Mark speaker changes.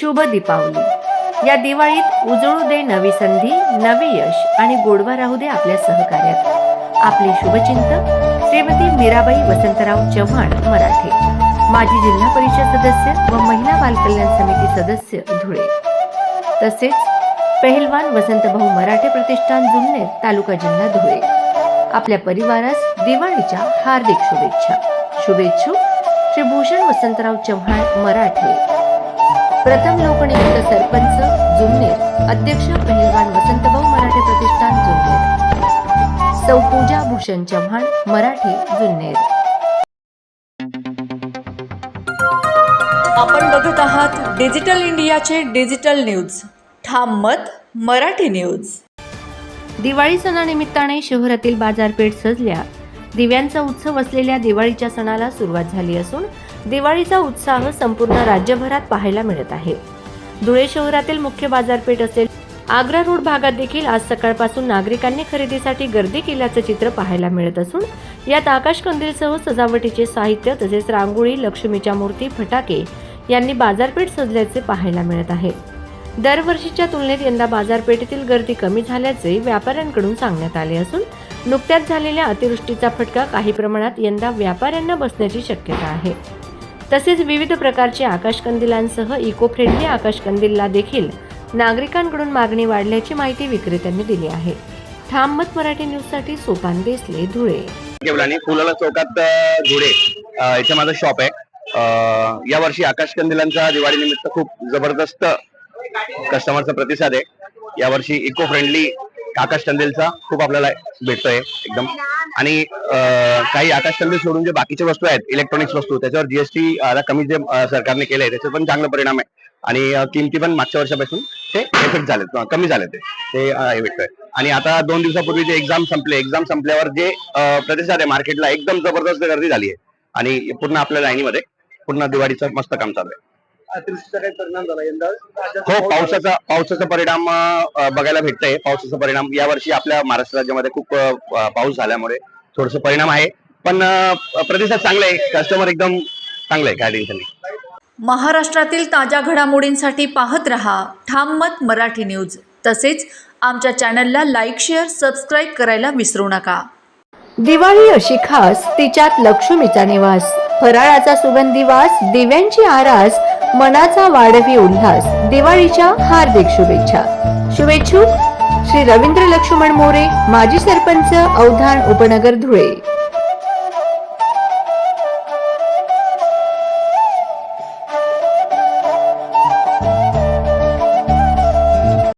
Speaker 1: शुभ दीपावली. या दिवाळीत उजळू दे नवी संधी नवे यश आणि गोडवा राहू दे आपल्या सहकार्यात. आपले शुभचिंतक श्रीमती मीराबाई वसंतराव चव्हाण मराठे. माजी जिल्हा परिषद सदस्य व महिला बालकल्याण समिती सदस्य धुळे. तसेच पहिलवान वसंतभाऊ मराठे प्रतिष्ठान जुन्ने तालुका जिल्हा धुळे. आपल्या परिवारास दिवाळीच्या हार्दिक शुभेच्छा. शुभेच्छुक श्री भूषण वसंतराव चव्हाण मराठे. प्रथम लोकनियुक्त सरपंच जुन्नर अध्यक्ष पहिलवान वसंतभाऊ मराठे प्रतिष्ठान जुन्नर. सौ पूजा भूषण चव्हाण मराठे जुन्नर.
Speaker 2: आपण बघत आहात डिजिटल इंडियाचे डिजिटल न्यूज. ठाम मत मराठी न्यूज.
Speaker 1: दिवाळी सणानिमित्ताने शहरातील बाजारपेठ सजल्या. दिव्यांचा उत्सव असलेल्या दिवाळीच्या सणाला सुरुवात झाली असून दिवाळीचा उत्साह संपूर्ण राज्यभरात पाहायला मिळत आहे. धुळे शहरातील मुख्य बाजारपेठ असेल आग्रा रोड भागात देखील आज सकाळपासून नागरिकांनी खरेदीसाठी गर्दी केल्याचं चित्र पाहायला मिळत असून यात आकाश कंदीलसह सजावटीचे साहित्य तसेच रांगोळी लक्ष्मीच्या मूर्ती फटाके यांनी बाजारपेठ सजल्याचे पाहायला मिळत आहे. दरवर्षीच्या तुलनेत यंदा बाजारपेठेतील गर्दी कमी झाल्याचे व्यापाऱ्यांकडून सांगण्यात आले असून नुकत्याच झालेल्या अतिवृष्टीचा फटका काही प्रमाणात यंदा व्यापाऱ्यांना बसण्याची शक्यता आहे. तसेच विविध प्रकारचे आकाशकंदिलांसह इको फ्रेंडली आकाशकंदिलला देखील नागरिकांकडून मागणी वाढल्याची माहिती विक्रेत्यांनी दिली आहे. ठाम मत मराठी न्यूजसाठी सोपान देसले धुळे.
Speaker 3: फुलाला चौकात धुळे इथे माझं शॉप आहे. या वर्षी आकाशकंदिलांचा दिवाळी निमित्त खूप जबरदस्त कस्टमरचा प्रतिसाद आहे. या वर्षी इको फ्रेंडली आकाशकंदिलचा खूप आपल्याला भेटतोय एकदम. आणि काही आकाश कंदील सोडून जे बाकीच्या वस्तू आहेत इलेक्ट्रॉनिक्स वस्तू त्याच्यावर जीएसटी आता कमी जे सरकारने केलंय त्याचा पण चांगला परिणाम आहे. आणि किमती पण मागच्या वर्षापासून ते इफेक्ट झाले कमी झाले ते. इफेक्ट आहे. आणि आता दोन दिवसापूर्वी जे एक्झाम संपले एक्झाम संपल्यावर जे प्रतिसाद आहे मार्केटला एकदम जबरदस्त गर्दी झाली आहे. आणि पूर्ण आपल्या लाईनीमध्ये पूर्ण दिवाळीचं मस्त काम चालू आहे.
Speaker 4: अतिवृष्टीचा काही परिणाम झाला. यंदा
Speaker 3: हो पावसाचा पावसाचा परिणाम अ, बघायला भेटतंय. पावसाचा परिणाम यावर्षी आपल्या महाराष्ट्र राज्यामध्ये खूप अ, पाऊस झाल्यामुळे थोडस परिणाम आहे. पण अ, प्रतिसाद चांगला आहे. कस्टमर एकदम चांगलं आहे काय टेन्शन नाही.
Speaker 2: महाराष्ट्रातील ताज्या घडामोडींसाठी पाहत रहा ठाम मत मराठी न्यूज. तसेच आमच्या चॅनलला लाईक शेअर सबस्क्राईब करायला विसरू नका.
Speaker 1: दिवाळी अशी खास तिच्यात लक्ष्मीचा निवास. फराळाचा सुगंधी वास दिव्यांची आरास मनाचा वाढवी उल्हास दिवाळीच्या हार्दिक शुभेच्छा. शुभेच्छुक श्री रवींद्र लक्ष्मण मोरे माजी सरपंच अवधान उपनगर धुळे.